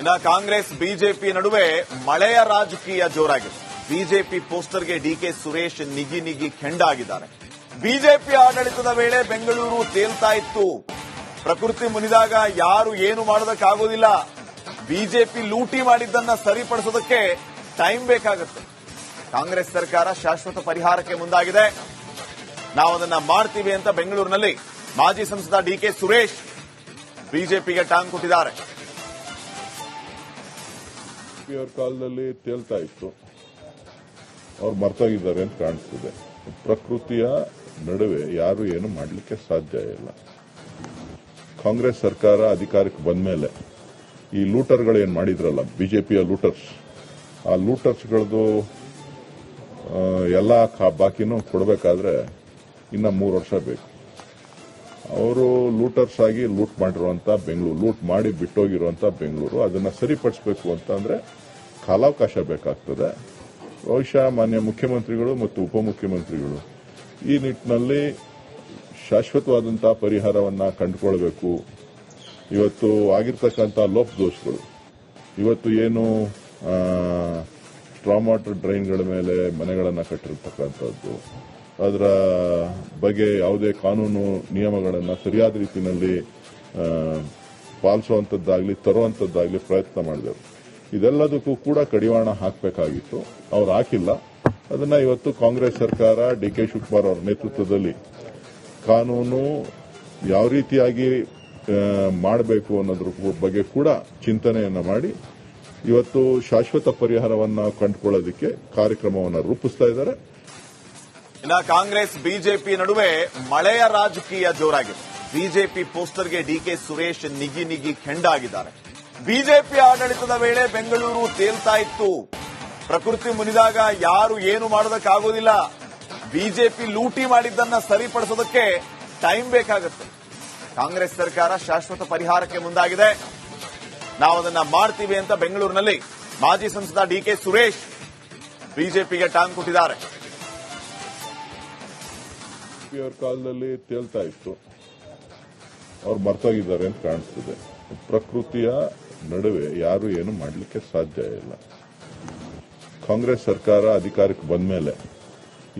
ಇನ್ನ ಕಾಂಗ್ರೆಸ್, ಬಿಜೆಪಿ ನಡುವೆ ಮಳೆಯ ರಾಜಕೀಯ ಜೋರಾಗಿದೆ. ಬಿಜೆಪಿ ಪೋಸ್ಟರ್ಗೆ ಡಿಕೆ ಸುರೇಶ್ ನಿಗಿ ನಿಗಿ ಕೆಂಡಾಗಿದ್ದಾರೆ. ಬಿಜೆಪಿ ಆಡಳಿತದ ವೇಳೆ ಬೆಂಗಳೂರು ತೇಲ್ತಾ ಇತ್ತು. ಪ್ರಕೃತಿ ಮುನಿದಾಗ ಯಾರು ಏನು ಮಾಡೋದಕ್ಕಾಗೋದಿಲ್ಲ. ಬಿಜೆಪಿ ಲೂಟಿ ಮಾಡಿದ್ದನ್ನ ಸರಿಪಡಿಸೋದಕ್ಕೆ ಟೈಮ್ ಬೇಕಾಗುತ್ತೆ. ಕಾಂಗ್ರೆಸ್ ಸರ್ಕಾರ ಶಾಶ್ವತ ಪರಿಹಾರಕ್ಕೆ ಮುಂದಾಗಿದೆ. ನಾವು ಅದನ್ನ ಮಾಡ್ತೀವಿ ಅಂತ ಬೆಂಗಳೂರಿನಲ್ಲಿ ಮಾಜಿ ಸಂಸದ ಡಿಕೆ ಸುರೇಶ್ ಬಿಜೆಪಿಗೆ ಟಾಂಗ್ ಕೊಟ್ಟಿದ್ದಾರೆ. ಅವ್ರ ಕಾಲದಲ್ಲಿ ತೇಲ್ತಾ ಇತ್ತು. ಅವ್ರು ಮರ್ತೋಗಿದ್ದಾರೆ ಅಂತ ಕಾಣಿಸ್ತಿದೆ. ಪ್ರಕೃತಿಯ ನಡುವೆ ಯಾರು ಏನು ಮಾಡಲಿಕ್ಕೆ ಸಾಧ್ಯ ಇಲ್ಲ. ಕಾಂಗ್ರೆಸ್ ಸರ್ಕಾರ ಅಧಿಕಾರಕ್ಕೆ ಬಂದ ಮೇಲೆ ಈ ಲೂಟರ್ಗಳು ಏನು ಮಾಡಿದ್ರಲ್ಲ, ಬಿಜೆಪಿಯ ಲೂಟರ್ಸ್, ಆ ಲೂಟರ್ಸ್ಗಳದ್ದು ಎಲ್ಲ ಬಾಕಿನೂ ಕೊಡಬೇಕಾದ್ರೆ ಇನ್ನ ಮೂರು ವರ್ಷ ಬೇಕು. ಅವರು ಲೂಟರ್ಸ್ ಆಗಿ ಲೂಟ್ ಮಾಡಿರುವಂತ ಬೆಂಗಳೂರು ಲೂಟ್ ಮಾಡಿ ಬಿಟ್ಟೋಗಿರುವಂತ ಬೆಂಗಳೂರು, ಅದನ್ನ ಸರಿಪಡಿಸಬೇಕು ಅಂತಂದ್ರೆ ಕಾಲಾವಕಾಶ ಬೇಕಾಗ್ತದೆ. ಬಹುಶಃ ಮಾನ್ಯ ಮುಖ್ಯಮಂತ್ರಿಗಳು ಮತ್ತು ಉಪಮುಖ್ಯಮಂತ್ರಿಗಳು ಈ ನಿಟ್ಟಿನಲ್ಲಿ ಶಾಶ್ವತವಾದಂತಹ ಪರಿಹಾರವನ್ನ ಕಂಡುಕೊಳ್ಬೇಕು. ಇವತ್ತು ಆಗಿರ್ತಕ್ಕಂಥ ಲೋಪದೋಷಗಳು ಇವತ್ತು ಏನು ಟ್ರಾಮಾಟರ್ ಡ್ರೈನ್ಗಳ ಮೇಲೆ ಮನೆಗಳನ್ನು ಕಟ್ಟಿರ್ತಕ್ಕಂಥದ್ದು ಅದರ ಬಗ್ಗೆ ಯಾವುದೇ ಕಾನೂನು ನಿಯಮಗಳನ್ನು ಸರಿಯಾದ ರೀತಿಯಲ್ಲಿ ಪಾಲಿಸುವಂಥದ್ದಾಗಲಿ ತರುವಂಥದ್ದಾಗಲಿ ಪ್ರಯತ್ನ ಮಾಡಿದರು ಇದೆಲ್ಲದಕ್ಕೂ ಕೂಡ ಕಡಿವಾಣ ಹಾಕಬೇಕಾಗಿತ್ತು. ಅವ್ರು ಹಾಕಿಲ್ಲ. ಅದನ್ನ ಇವತ್ತು ಕಾಂಗ್ರೆಸ್ ಸರ್ಕಾರ, ಡಿ ಕೆ ಶಿವಕುಮಾರ್ ಅವರ ನೇತೃತ್ವದಲ್ಲಿ ಕಾನೂನು ಯಾವ ರೀತಿಯಾಗಿ ಮಾಡಬೇಕು ಅನ್ನೋದ್ರ ಬಗ್ಗೆ ಕೂಡ ಚಿಂತನೆಯನ್ನು ಮಾಡಿ, ಇವತ್ತು ಶಾಶ್ವತ ಪರಿಹಾರವನ್ನು ಕಂಡುಕೊಳ್ಳೋದಕ್ಕೆ ಕಾರ್ಯಕ್ರಮವನ್ನು ರೂಪಿಸ್ತಾ ಇದ್ದಾರೆ. ಇನ್ನ ಕಾಂಗ್ರೆಸ್, ಬಿಜೆಪಿ ನಡುವೆ ಮಳೆಯ ರಾಜಕೀಯ ಜೋರಾಗಿದೆ. ಬಿಜೆಪಿ ಪೋಸ್ಟರ್ಗೆ ಡಿಕೆ ಸುರೇಶ್ ನಿಗಿ ನಿಗಿ ಕೆಂಡಾಗಿದ್ದಾರೆ. ಬಿಜೆಪಿ ಆಡಳಿತದ ವೇಳೆ ಬೆಂಗಳೂರು ತೇಲ್ತಾ ಇತ್ತು. ಪ್ರಕೃತಿ ಮುನಿದಾಗ ಯಾರು ಏನು ಮಾಡೋದಕ್ಕಾಗೋದಿಲ್ಲ. ಬಿಜೆಪಿ ಲೂಟಿ ಮಾಡಿದ್ದನ್ನ ಸರಿಪಡಿಸೋದಕ್ಕೆ ಟೈಮ್ ಬೇಕಾಗುತ್ತೆ. ಕಾಂಗ್ರೆಸ್ ಸರ್ಕಾರ ಶಾಶ್ವತ ಪರಿಹಾರಕ್ಕೆ ಮುಂದಾಗಿದೆ. ನಾವು ಅದನ್ನ ಮಾಡ್ತೀವಿ ಅಂತ ಬೆಂಗಳೂರಿನಲ್ಲಿ ಮಾಜಿ ಸಂಸದ ಡಿಕೆ ಸುರೇಶ್ ಬಿಜೆಪಿಗೆ ಟಾಂಗ್ ಕೊಟ್ಟಿದ್ದಾರೆ. ಅವ್ರ ಕಾಲದಲ್ಲಿ ತೇಲ್ತಾ ಇತ್ತು. ಅವ್ರು ಮರ್ತೋಗಿದ್ದಾರೆ ಅಂತ ಕಾಣಿಸ್ತದೆ. ಪ್ರಕೃತಿಯ ನಡುವೆ ಯಾರು ಏನು ಮಾಡಲಿಕ್ಕೆ ಸಾಧ್ಯ ಇಲ್ಲ. ಕಾಂಗ್ರೆಸ್ ಸರ್ಕಾರ ಅಧಿಕಾರಕ್ಕೆ ಬಂದ ಮೇಲೆ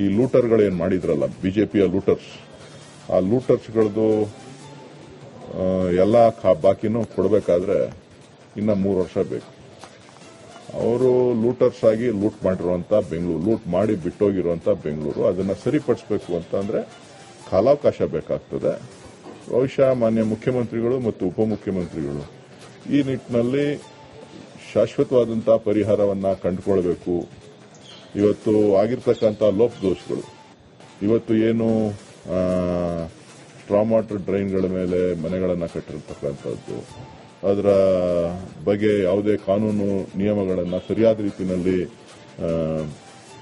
ಈ ಲೂಟರ್ಗಳೇನು ಮಾಡಿದ್ರಲ್ಲ, ಬಿಜೆಪಿಯ ಲೂಟರ್ಸ್, ಆ ಲೂಟರ್ಸ್ಗಳದ್ದು ಎಲ್ಲ ಬಾಕಿನೂ ಕೊಡಬೇಕಾದ್ರೆ ಇನ್ನ ಮೂರು ವರ್ಷ ಬೇಕು. ಅವರು ಲೂಟರ್ಸ್ ಆಗಿ ಲೂಟ್ ಮಾಡಿರುವಂತ ಬೆಂಗಳೂರು, ಲೂಟ್ ಮಾಡಿ ಬಿಟ್ಟೋಗಿರುವಂಥ ಬೆಂಗಳೂರು, ಅದನ್ನ ಸರಿಪಡಿಸಬೇಕು ಅಂತಂದ್ರೆ ಕಾಲಾವಕಾಶ ಬೇಕಾಗ್ತದೆ. ಬಹುಶಃ ಮಾನ್ಯ ಮುಖ್ಯಮಂತ್ರಿಗಳು ಮತ್ತು ಉಪಮುಖ್ಯಮಂತ್ರಿಗಳು ಈ ನಿಟ್ಟಿನಲ್ಲಿ ಶಾಶ್ವತವಾದಂತಹ ಪರಿಹಾರವನ್ನ ಕಂಡುಕೊಳ್ಬೇಕು. ಇವತ್ತು ಆಗಿರ್ತಕ್ಕಂಥ ಲೋಪದೋಷಗಳು ಇವತ್ತು ಏನು ಟ್ರಾಮಾಟರ್ ಡ್ರೈನ್ಗಳ ಮೇಲೆ ಮನೆಗಳನ್ನು ಕಟ್ಟಿರ್ತಕ್ಕಂಥದ್ದು ಅದರ ಬಗ್ಗೆ ಯಾವುದೇ ಕಾನೂನು ನಿಯಮಗಳನ್ನು ಸರಿಯಾದ ರೀತಿಯಲ್ಲಿ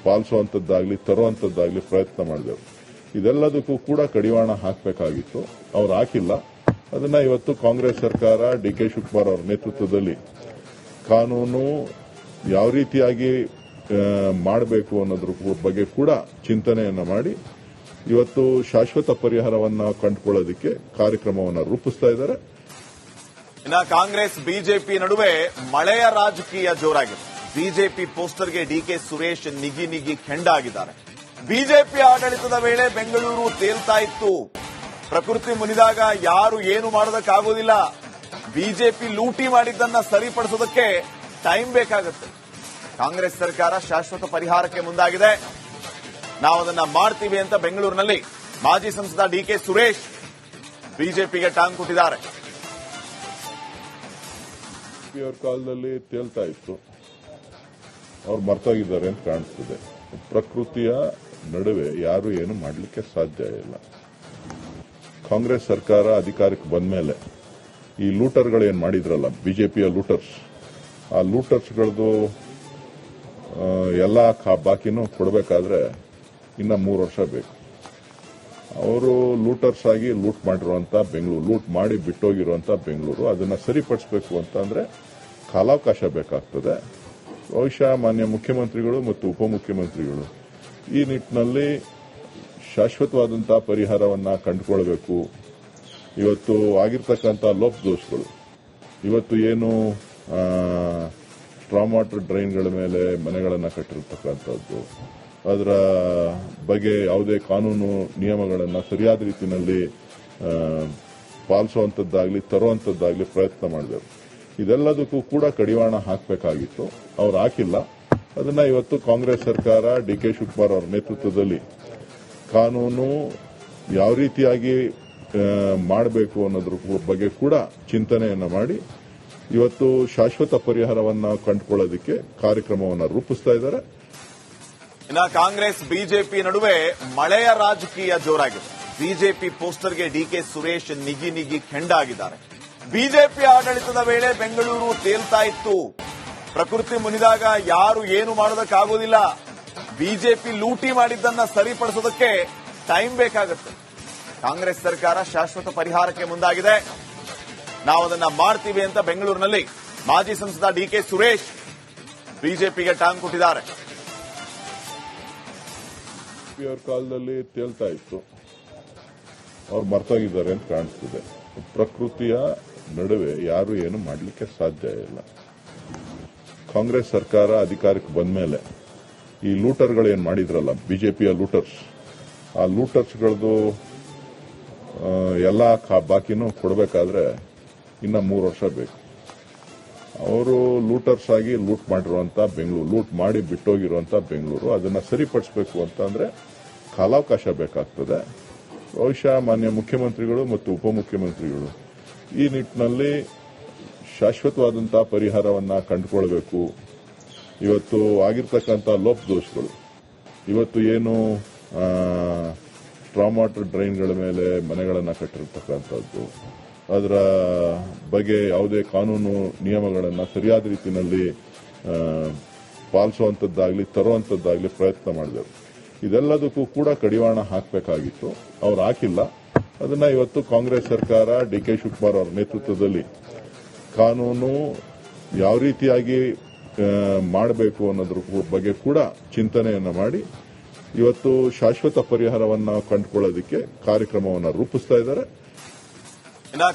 ಪಾಲಿಸುವಂಥದ್ದಾಗಲಿ ತರುವಂಥದ್ದಾಗಲಿ ಪ್ರಯತ್ನ ಮಾಡಿದೆವು. ಇದೆಲ್ಲದಕ್ಕೂ ಕೂಡ ಕಡಿವಾಣ ಹಾಕಬೇಕಾಗಿತ್ತು. ಅವ್ರು ಹಾಕಿಲ್ಲ. ಅದನ್ನ ಇವತ್ತು ಕಾಂಗ್ರೆಸ್ ಸರ್ಕಾರ, ಡಿ ಕೆ ಶಿವಕುಮಾರ್ ಅವರ ನೇತೃತ್ವದಲ್ಲಿ ಕಾನೂನು ಯಾವ ರೀತಿಯಾಗಿ ಮಾಡಬೇಕು ಅನ್ನೋದ್ರ ಬಗ್ಗೆ ಕೂಡ ಚಿಂತನೆಯನ್ನು ಮಾಡಿ, ಇವತ್ತು ಶಾಶ್ವತ ಪರಿಹಾರವನ್ನು ಕಂಡುಕೊಳ್ಳೋದಕ್ಕೆ ಕಾರ್ಯಕ್ರಮವನ್ನು ರೂಪಿಸ್ತಾ ಇದ್ದಾರೆ. ಇನ್ನ ಕಾಂಗ್ರೆಸ್, ಬಿಜೆಪಿ ನಡುವೆ ಮಳೆಯ ರಾಜಕೀಯ ಜೋರಾಗಿದೆ. ಬಿಜೆಪಿ ಪೋಸ್ಟರ್ಗೆ ಡಿಕೆ ಸುರೇಶ್ ನಿಗಿ ನಿಗಿ ಕೆಂಡಾಗಿದ್ದಾರೆ. ಬಿಜೆಪಿ ಆಡಳಿತದ ವೇಳೆ ಬೆಂಗಳೂರು ತೇಲ್ತಾ ಇತ್ತು. ಪ್ರಕೃತಿ ಮುನಿದಾಗ ಯಾರು ಏನು ಮಾಡೋದಕ್ಕಾಗೋದಿಲ್ಲ. ಬಿಜೆಪಿ ಲೂಟಿ ಮಾಡಿದ್ದನ್ನ ಸರಿಪಡಿಸೋದಕ್ಕೆ ಟೈಮ್ ಬೇಕಾಗುತ್ತೆ. ಕಾಂಗ್ರೆಸ್ ಸರ್ಕಾರ ಶಾಶ್ವತ ಪರಿಹಾರಕ್ಕೆ ಮುಂದಾಗಿದೆ. ನಾವು ಅದನ್ನ ಮಾಡ್ತೀವಿ ಅಂತ ಬೆಂಗಳೂರಿನಲ್ಲಿ ಮಾಜಿ ಸಂಸದ ಡಿಕೆ ಸುರೇಶ್ ಬಿಜೆಪಿಗೆ ಟಾಂಗ್ ಕೊಟ್ಟಿದ್ದಾರೆ. ಅವ್ರ ಕಾಲದಲ್ಲಿ ತೇಲ್ತಾ ಇತ್ತು. ಅವ್ರು ಮರ್ತೋಗಿದ್ದಾರೆ ಅಂತ ಕಾಣಿಸ್ತಿದೆ. ಪ್ರಕೃತಿಯ ನಡುವೆ ಯಾರು ಏನು ಮಾಡಲಿಕ್ಕೆ ಸಾಧ್ಯ ಇಲ್ಲ. ಕಾಂಗ್ರೆಸ್ ಸರ್ಕಾರ ಅಧಿಕಾರಕ್ಕೆ ಬಂದ ಮೇಲೆ ಈ ಲೂಟರ್ಗಳು ಏನು ಮಾಡಿದ್ರಲ್ಲ, ಬಿಜೆಪಿಯ ಲೂಟರ್ಸ್, ಆ ಲೂಟರ್ಸ್ಗಳದ್ದು ಎಲ್ಲ ಬಾಕಿನೂ ಕೊಡಬೇಕಾದ್ರೆ ಇನ್ನ ಮೂರು ವರ್ಷ ಬೇಕು. ಅವರು ಲೂಟರ್ಸ್ ಆಗಿ ಲೂಟ್ ಮಾಡಿರುವಂತ ಬೆಂಗಳೂರು, ಲೂಟ್ ಮಾಡಿ ಬಿಟ್ಟೋಗಿರುವಂತ ಬೆಂಗಳೂರು, ಅದನ್ನ ಸರಿಪಡಿಸಬೇಕು ಅಂತಂದ್ರೆ ಕಾಲಾವಕಾಶ ಬೇಕಾಗ್ತದೆ. ಬಹುಶಃ ಮಾನ್ಯ ಮುಖ್ಯಮಂತ್ರಿಗಳು ಮತ್ತು ಉಪಮುಖ್ಯಮಂತ್ರಿಗಳು ಈ ನಿಟ್ಟಿನಲ್ಲಿ ಶಾಶ್ವತವಾದಂತಹ ಪರಿಹಾರವನ್ನು ಕಂಡುಕೊಳ್ಬೇಕು. ಇವತ್ತು ಆಗಿರ್ತಕ್ಕಂಥ ಲೋಪದೋಷಗಳು ಇವತ್ತು ಏನು ಸ್ಟ್ರಾಂಗ್ ವಾಟರ್ ಡ್ರೈನ್ಗಳ ಮೇಲೆ ಮನೆಗಳನ್ನು ಕಟ್ಟಿರ್ತಕ್ಕಂಥದ್ದು, ಅದರ ಬಗ್ಗೆ ಯಾವುದೇ ಕಾನೂನು ನಿಯಮಗಳನ್ನು ಸರಿಯಾದ ರೀತಿಯಲ್ಲಿ ಪಾಲಿಸುವಂಥದ್ದಾಗಲಿ ತರುವಂಥದ್ದಾಗಲಿ ಪ್ರಯತ್ನ ಮಾಡಿದೆವು. ಇದೆಲ್ಲದಕ್ಕೂ ಕೂಡ ಕಡಿವಾಣ ಹಾಕಬೇಕಾಗಿತ್ತು. ಅವ್ರು ಹಾಕಿಲ್ಲ. ಅದನ್ನ ಇವತ್ತು ಕಾಂಗ್ರೆಸ್ ಸರ್ಕಾರ, ಡಿ ಕೆ ಶಿವಕುಮಾರ್ ಅವರ ನೇತೃತ್ವದಲ್ಲಿ ಕಾನೂನು ಯಾವ ರೀತಿಯಾಗಿ ಮಾಡಬೇಕು ಅನ್ನೋದ್ರ ಬಗ್ಗೆ ಕೂಡ ಚಿಂತನೆಯನ್ನ ಮಾಡಿ, ಇವತ್ತು ಶಾಶ್ವತ ಪರಿಹಾರವನ್ನ ಕಂಡುಕೊಳ್ಳೋದಕ್ಕೆ ಕಾರ್ಯಕ್ರಮವನ್ನು ರೂಪಿಸ್ತಾ ಇದ್ದಾರೆ. ಇನ್ನು ಕಾಂಗ್ರೆಸ್, ಬಿಜೆಪಿ ನಡುವೆ ಮಳೆಯ ರಾಜಕೀಯ ಜೋರಾಗಿದೆ. ಬಿಜೆಪಿ ಪೋಸ್ಟರ್ಗೆ ಡಿಕೆ ಸುರೇಶ್ ನಿಗಿ ನಿಗಿ ಕೆಂಡಾಗಿದ್ದಾರೆ. ಬಿಜೆಪಿ ಆಡಳಿತದ ವೇಳೆ ಬೆಂಗಳೂರು ತೇಲ್ತಾ ಇತ್ತು. ಪ್ರಕೃತಿ ಮುನಿದಾಗ ಯಾರು ಏನು ಮಾಡೋದಕ್ಕಾಗೋದಿಲ್ಲ. ಬಿಜೆಪಿ ಲೂಟಿ ಮಾಡಿದ್ದನ್ನ ಸರಿಪಡಿಸೋದಕ್ಕೆ ಟೈಮ್ ಬೇಕಾಗುತ್ತೆ. ಕಾಂಗ್ರೆಸ್ ಸರ್ಕಾರ ಶಾಶ್ವತ ಪರಿಹಾರಕ್ಕೆ ಮುಂದಾಗಿದೆ. ನಾವು ಅದನ್ನ ಮಾಡ್ತೀವಿ ಅಂತ ಬೆಂಗಳೂರಿನಲ್ಲಿ ಮಾಜಿ ಸಂಸದ ಡಿಕೆ ಸುರೇಶ್ ಬಿಜೆಪಿಗೆ ಟಾಂಗ್ ಕೊಟ್ಟಿದ್ದಾರೆ. ಕಾಲದಲ್ಲಿ ತೇಲ್ತಾ ಇತ್ತು. ಅವ್ರು ಮರ್ತೋಗಿದ್ದಾರೆ ಅಂತ ಕಾಣಿಸ್ತಿದೆ. ಪ್ರಕೃತಿಯ ನಡುವೆ ಯಾರು ಏನು ಮಾಡಲಿಕ್ಕೆ ಸಾಧ್ಯ ಇಲ್ಲ. ಕಾಂಗ್ರೆಸ್ ಸರ್ಕಾರ ಅಧಿಕಾರಕ್ಕೆ ಬಂದ ಮೇಲೆ ಈ ಲೂಟರ್ಗಳು ಏನು ಮಾಡಿದ್ರಲ್ಲ, ಬಿಜೆಪಿಯ ಲೂಟರ್ಸ್, ಆ ಲೂಟರ್ಸ್ಗಳದ್ದು ಎಲ್ಲ ಬಾಕಿನೂ ಕೊಡಬೇಕಾದ್ರೆ ಇನ್ನ ಮೂರು ವರ್ಷ ಬೇಕು. ಅವರು ಲೂಟರ್ಸ್ ಆಗಿ ಲೂಟ್ ಮಾಡಿರುವಂಥ ಬೆಂಗಳೂರು, ಲೂಟ್ ಮಾಡಿ ಬಿಟ್ಟೋಗಿರುವಂಥ ಬೆಂಗಳೂರು, ಅದನ್ನ ಸರಿಪಡಿಸಬೇಕು ಅಂತ ಅಂದ್ರೆ ಕಾಲಾವಕಾಶ ಬೇಕಾಗ್ತದೆ. ಬಹುಶಃ ಮಾನ್ಯ ಮುಖ್ಯಮಂತ್ರಿಗಳು ಮತ್ತು ಉಪಮುಖ್ಯಮಂತ್ರಿಗಳು ಈ ನಿಟ್ಟಿನಲ್ಲಿ ಶಾಶ್ವತವಾದಂತಹ ಪರಿಹಾರವನ್ನ ಕಂಡುಕೊಳ್ಬೇಕು. ಇವತ್ತು ಆಗಿರ್ತಕ್ಕಂಥ ಲೋಪದೋಷಗಳು ಇವತ್ತು ಏನು ವಾಟರ್ ಡ್ರೈನ್ಗಳ ಮೇಲೆ ಮನೆಗಳನ್ನು ಕಟ್ಟಿರ್ತಕ್ಕಂಥದ್ದು. ಅದರ ಬಗ್ಗೆ ಯಾವುದೇ ಕಾನೂನು ನಿಯಮಗಳನ್ನು ಸರಿಯಾದ ರೀತಿಯಲ್ಲಿ ಪಾಲಿಸುವಂಥದ್ದಾಗಲಿ ತರುವಂಥದ್ದಾಗಲಿ ಪ್ರಯತ್ನ ಮಾಡಿದೆವು. ಇದೆಲ್ಲದಕ್ಕೂ ಕೂಡ ಕಡಿವಾಣ ಹಾಕಬೇಕಾಗಿತ್ತು. ಅವ್ರು ಹಾಕಿಲ್ಲ. ಅದನ್ನ ಇವತ್ತು ಕಾಂಗ್ರೆಸ್ ಸರ್ಕಾರ ಡಿ ಕೆ ಶಿವಕುಮಾರ್ ಅವರ ನೇತೃತ್ವದಲ್ಲಿ ಕಾನೂನು ಯಾವ ರೀತಿಯಾಗಿ ಮಾಡಬೇಕು ಅನ್ನೋದ್ರ ಬಗ್ಗೆ ಕೂಡ ಚಿಂತನೆಯನ್ನು ಮಾಡಿ ಇವತ್ತು ಶಾಶ್ವತ ಪರಿಹಾರವನ್ನು ಕಂಡುಕೊಳ್ಳೋದಕ್ಕೆ ಕಾರ್ಯಕ್ರಮವನ್ನು ರೂಪಿಸ್ತಾ ಇದ್ದಾರೆ.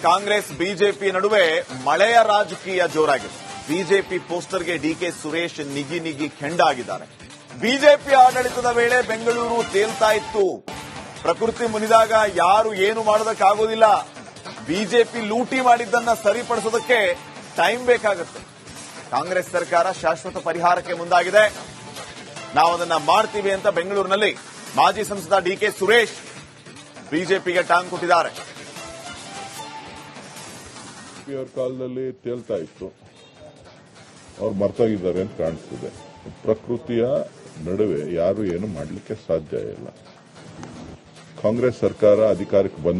ಕಾಂಗ್ರೆಸ್, ಬಿಜೆಪಿ ನಡುವೆ ಮಳೆಯ ರಾಜಕೀಯ ಜೋರಾಗಿದೆ. ಬಿಜೆಪಿ ಪೋಸ್ಟರ್ಗೆ ಡಿಕೆ ಸುರೇಶ್ ನಿಗಿ ನಿಗಿ ಕೆಂಡಾಗಿದ್ದಾರೆ. ಬಿಜೆಪಿ ಆಡಳಿತದ ವೇಳೆ ಬೆಂಗಳೂರು ತೇಲ್ತಾ ಇತ್ತು. ಪ್ರಕೃತಿ ಮುನಿದಾಗ ಯಾರು ಏನು ಮಾಡೋದಕ್ಕಾಗೋದಿಲ್ಲ. ಬಿಜೆಪಿ ಲೂಟಿ ಮಾಡಿದ್ದನ್ನ ಸರಿಪಡಿಸೋದಕ್ಕೆ ಟೈಮ್ ಬೇಕಾಗುತ್ತೆ. ಕಾಂಗ್ರೆಸ್ ಸರ್ಕಾರ ಶಾಶ್ವತ ಪರಿಹಾರಕ್ಕೆ ಮುಂದಾಗಿದೆ. ನಾವು ಅದನ್ನ ಮಾಡ್ತೀವಿ ಅಂತ ಬೆಂಗಳೂರಿನಲ್ಲಿ ಮಾಜಿ ಸಂಸದ ಡಿಕೆ ಸುರೇಶ್ ಬಿಜೆಪಿಗೆ ಟಾಂಗ್ ಕೊಟ್ಟಿದ್ದಾರೆ. ಕಾಲದಲ್ಲಿ ತೇಲ್ತಾ ಇತ್ತು. ಅವ್ರು ಮರ್ತೋಗಿದ್ದಾರೆ ಅಂತ ಕಾಣಿಸ್ತಿದೆ. ಪ್ರಕೃತಿಯ ನಡುವೆ ಯಾರು ಏನು ಮಾಡಲಿಕ್ಕೆ ಸಾಧ್ಯ ಇಲ್ಲ. ಕಾಂಗ್ರೆಸ್ ಸರ್ಕಾರ ಅಧಿಕಾರಕ್ಕೆ ಬಂದ